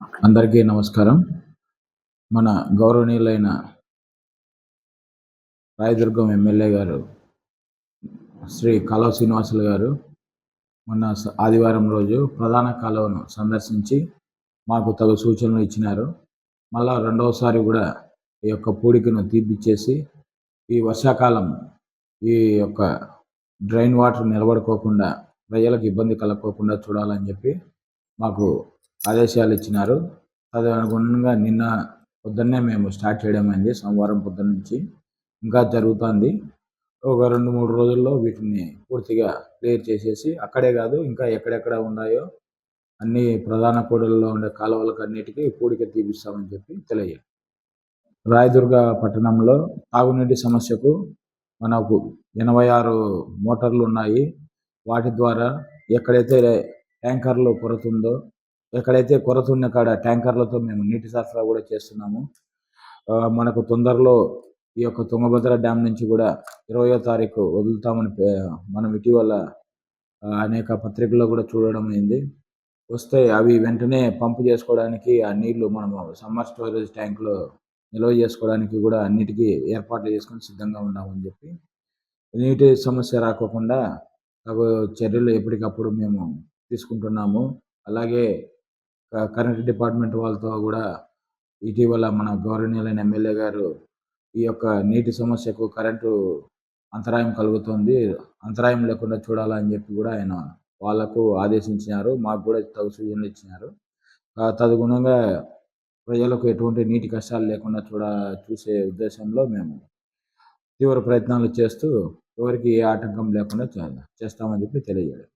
అందరికీ నమస్కారం. మన గౌరవనీయులైన రాయదుర్గం ఎమ్మెల్యే గారు శ్రీ కలవ శ్రీనివాసులు గారు మొన్న స- ఆదివారం రోజు ప్రధాన కాలువను సందర్శించి మాకు తగు సూచనలు ఇచ్చినారు. మళ్ళా రెండవసారి కూడా ఈ యొక్క పూడికను తీపిచ్చేసి ఈ వర్షాకాలం ఈ యొక్క డ్రైన్ వాటర్ నిలబడుకోకుండా ప్రజలకు ఇబ్బంది కలగకోకుండా చూడాలని చెప్పి మాకు ఆదేశాలు ఇచ్చినారు. అది అనుగుణంగా నిన్న పొద్దున్నే మేము స్టార్ట్ చేయడం అయింది సోమవారం పొద్దున్న నుంచి ఇంకా జరుగుతుంది. ఒక రెండు మూడు రోజుల్లో వీటిని పూర్తిగా క్లియర్ చేసేసి అక్కడే కాదు ఇంకా ఎక్కడెక్కడ ఉన్నాయో అన్ని ప్రధాన కూడల్లో ఉండే కాలువలకు అన్నిటికీ పూడిక తీపిస్తామని చెప్పి తెలియజేయాలి రాయదుర్గ పట్టణంలో తాగునీటి సమస్యకు మనకు ఎనభై ఆరు మోటార్లు ఉన్నాయి. వాటి ద్వారా ఎక్కడైతే ట్యాంకర్లు కొరతుందో ఎక్కడైతే కొరత ఉన్న కాడ ట్యాంకర్లతో మేము నీటి సరఫరా కూడా చేస్తున్నాము. మనకు తొందరలో ఈ యొక్క తుంగభద్ర డ్యామ్ నుంచి కూడా ఇరవయో తారీఖు వదులుతామని మనం ఇటీవల అనేక పత్రికల్లో కూడా చూడడం అయింది. వస్తే అవి వెంటనే పంపు చేసుకోవడానికి ఆ నీళ్ళు మనం సమ్మర్ స్టోరేజ్ ట్యాంక్లో నిల్వ చేసుకోవడానికి కూడా అన్నిటికీ ఏర్పాట్లు చేసుకొని సిద్ధంగా ఉన్నామని చెప్పి. నీటి సమస్య రాకోకుండా తగు చర్యలు ఎప్పటికప్పుడు మేము తీసుకుంటున్నాము. అలాగే కరెంట్ డిపార్ట్మెంట్ వాళ్ళతో కూడా ఇటీవల మన గౌరవనీయులైన ఎమ్మెల్యే గారు ఈ యొక్క నీటి సమస్యకు కరెంటు అంతరాయం కలుగుతుంది. అంతరాయం లేకుండా చూడాలని చెప్పి కూడా ఆయన వాళ్ళకు ఆదేశించినారు. మాకు కూడా తగు సూచనలు ఇచ్చినారు. తదుగుణంగా ప్రజలకు ఎటువంటి నీటి కష్టాలు లేకుండా చూడ చూసే ఉద్దేశంలో మేము తీవ్ర ప్రయత్నాలు చేస్తూ ఎవరికి ఏ ఆటంకం లేకుండా చేస్తామని చెప్పి తెలియజేయడం.